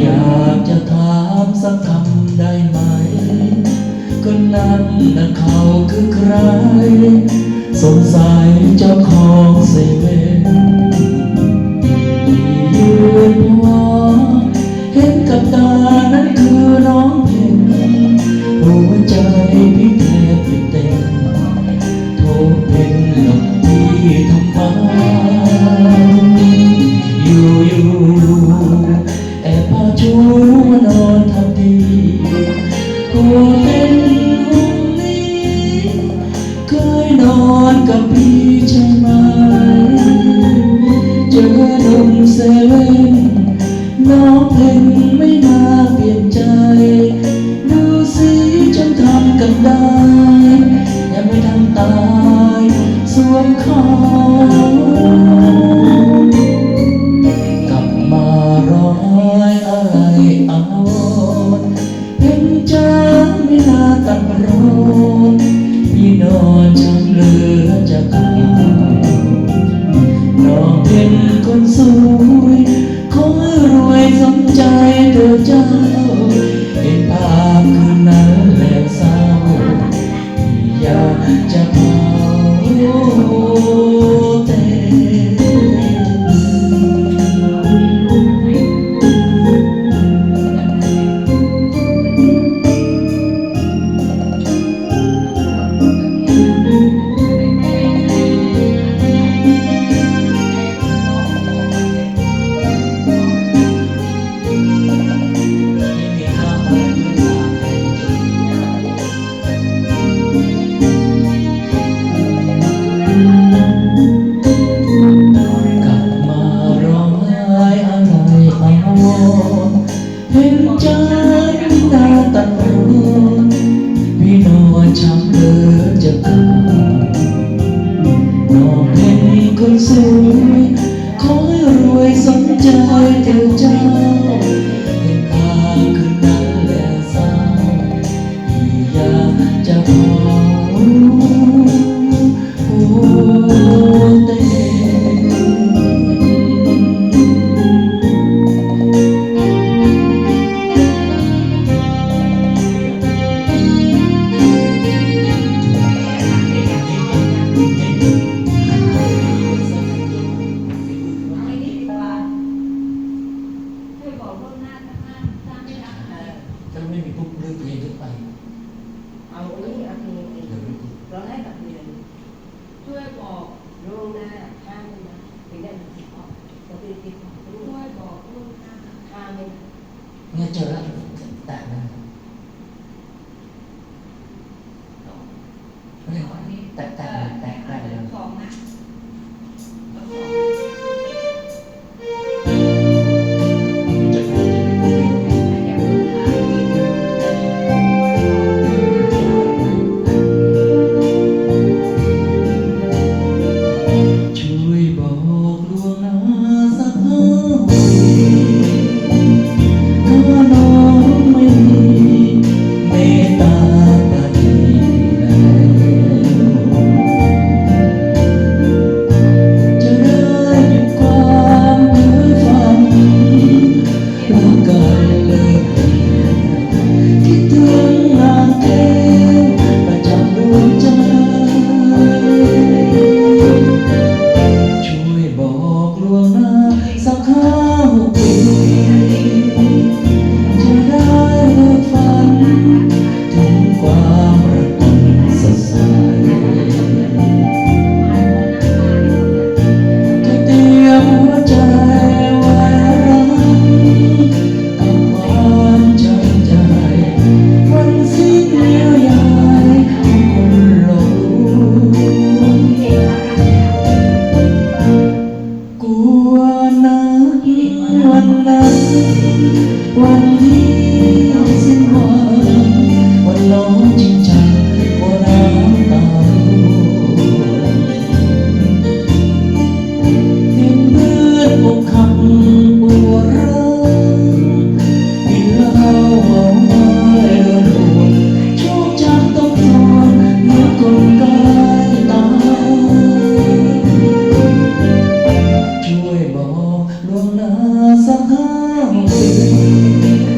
อยากจะถามสักคำได้ไหม ก็นั่นนะเขาคือใคร สงสัยเจ้าของเซเว่ยืนมองเห็นกับตา นอนกับพี่ใช่ไหม 将 tengo ไม่มีปุ๊บเรื่องตัวเองขึ้นไปเอาอันนี้อันนี้เองเราให้กับเรียนช่วยบอกล่งหน้าข้ามนะถึงได้มาที่อบจะเป็นที่อช่วยบอกล่งหน้าข้ามเลยเนี่ยเจอแล้ว วันนี้ฉันหัง สักห้าปี